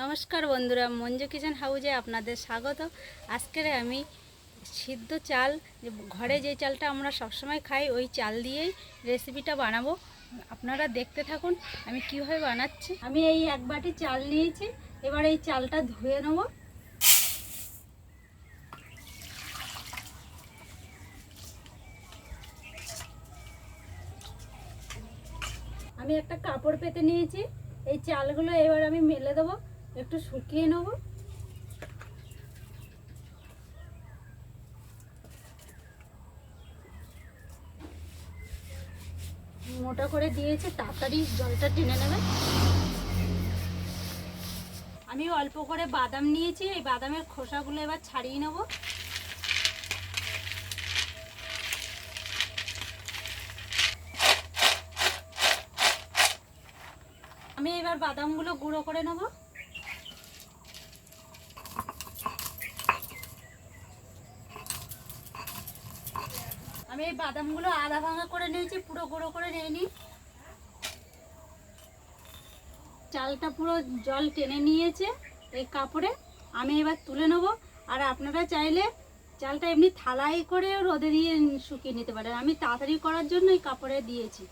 নমস্কার বন্ধুরা, মঞ্জু কিচেন হাউজে আপনাদের স্বাগত। আজকের আমি সিদ্ধ চাল ঘরে যে চালটা আমরা সবসময় খাই, ওই চাল দিয়েই রেসিপিটা বানাবো। আপনারা দেখতে থাকুন আমি কীভাবে বানাচ্ছি। আমি এই এক বাটি চাল নিয়েছি, এবার এই চালটা ধুয়ে নেব। আমি একটা কাপড় পেতে নিয়েছি, এই চালগুলো এবার আমি মেলে দেবো। একটু শুকিয়ে নেব। মোটা করে দিয়েছে, তাড়াতাড়ি জলটা টেনে নেবে। আমি অল্প করে বাদাম নিয়েছি, এই বাদামের খোসাগুলো এবার ছাড়িয়ে নেব। আমি এবার বাদামগুলো গুঁড়ো করে নেব। আমি এই বাদামগুলো আধা ভাঙা করে নিয়েছি, পুরো গুঁড়ো করে নিইনি চালটা পুরো জল টেনে নিয়েছে এই কাপড়ে। আমি এবার তুলে নেব। আর আপনারা চাইলে চালটা এমনি থালাই করে রোদে দিয়ে শুকিয়ে নিতে পারেন। আমি তাড়াতাড়ি করার জন্য এই কাপড়ে দিয়েছি।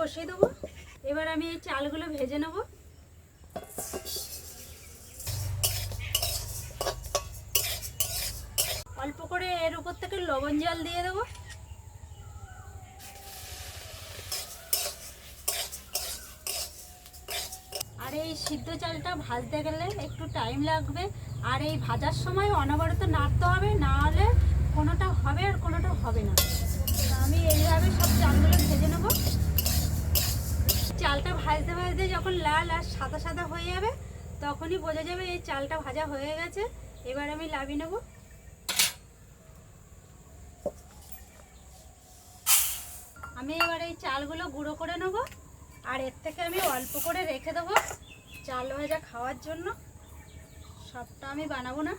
বসিয়ে দেবো। এবার আমি এই চালগুলো ভেজে নেব। অল্প করে এর উপর থেকে লবণ জল দিয়ে দেবো। আর এই সিদ্ধ চালটা ভাজতে গেলে একটু টাইম লাগবে। আর এই ভাজার সময় অনবরত নাড়তে হবে, না হলে কোনোটা হবে আর কোনোটা হবে না। আমি এইভাবে সব চালগুলো ভেজে নেব। চালটা ভাজতে ভাজতে যখন লাল আর সাদা সাদা হয়ে যাবে, তখনই বোঝা যাবে এই চালটা ভাজা হয়ে গেছে। এবার আমি লাভি নেব। আমি এবার এই চালগুলো গুঁড়ো করে নেব, আর এর থেকে আমি অল্প করে রেখে দেবো চাল ভাজা খাওয়ার জন্য। সবটা আমি বানাবো না।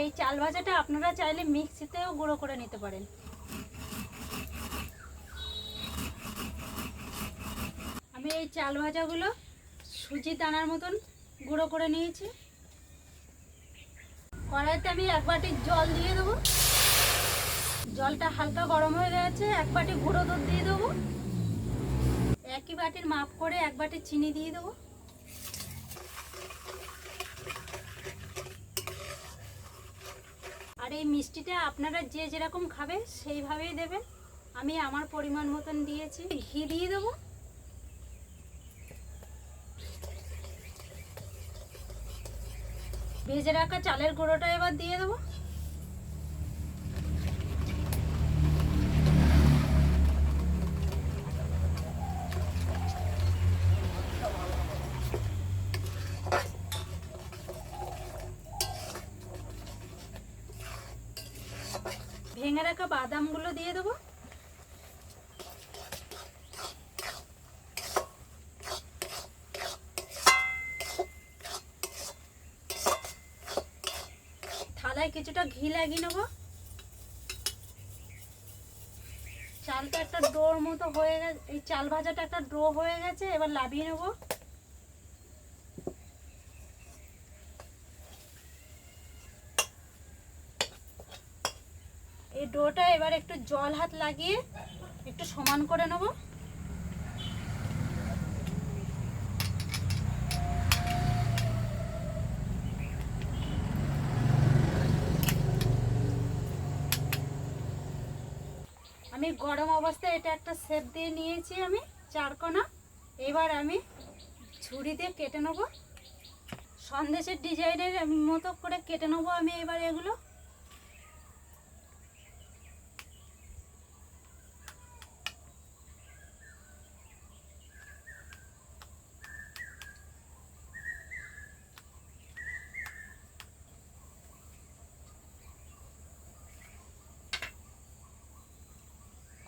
এই চাল ভাজাটা আপনারা চাইলে মিক্সিতেও গুঁড়ো করে নিতে পারেন। আমি এই চাল ভাজাগুলো সুজি দানার মতন গুঁড়ো করে নিয়েছি। কড়াইতে আমি এক বাটি জল দিয়ে দেবো। জলটা হালকা গরম হয়ে গেছে, এক বাটি গুঁড়ো দুধ দিয়ে দেবো। একই বাটির মাপ করে এক বাটি চিনি দিয়ে দেবো। আর এই মিষ্টিটা আপনারা যে যেরকম খাবে সেইভাবেই দেবেন। আমি আমার পরিমাণ মতন দিয়েছি। ঘি দিয়ে দেবো। ভেজে রাখা চালের গুঁড়োটা এবার দিয়ে দেবো। ভেঙে রাখা বাদামগুলো দিয়ে দেবো। থালায় কিছুটা ঘি লাগিয়ে নেব। চালটা একটা ডোর মতো হয়ে গেছে, এই চাল ভাজাটা একটা ডো হয়ে গেছে, এবার লাভিয়ে নেব। ডোটা এবার একটু জল হাত লাগিয়ে একটু সমান করে নেব। আমি গরম অবস্থায় এটা একটা সেপ দিয়ে নিয়েছি আমি চারকোনা। এবার আমি ছুরি দিয়ে কেটে নেব। সন্দেশের ডিজাইনের মতো করে কেটে নেব আমি এবার এগুলো।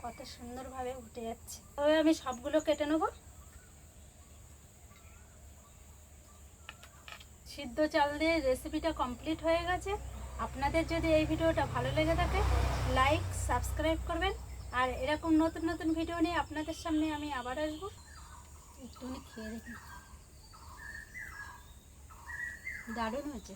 কত সুন্দরভাবে উঠে যাচ্ছে। তবে আমি সবগুলো কেটে নেব। সিদ্ধ চাল দিয়ে রেসিপিটা কমপ্লিট হয়ে গেছে। আপনাদের যদি এই ভিডিওটা ভালো লেগে থাকে লাইক সাবস্ক্রাইব করবেন। আর এরকম নতুন নতুন ভিডিও নিয়ে আপনাদের সামনে আমি আবার আসব। একটুখানি খেয়ে দেখি দারুণ হয়েছে।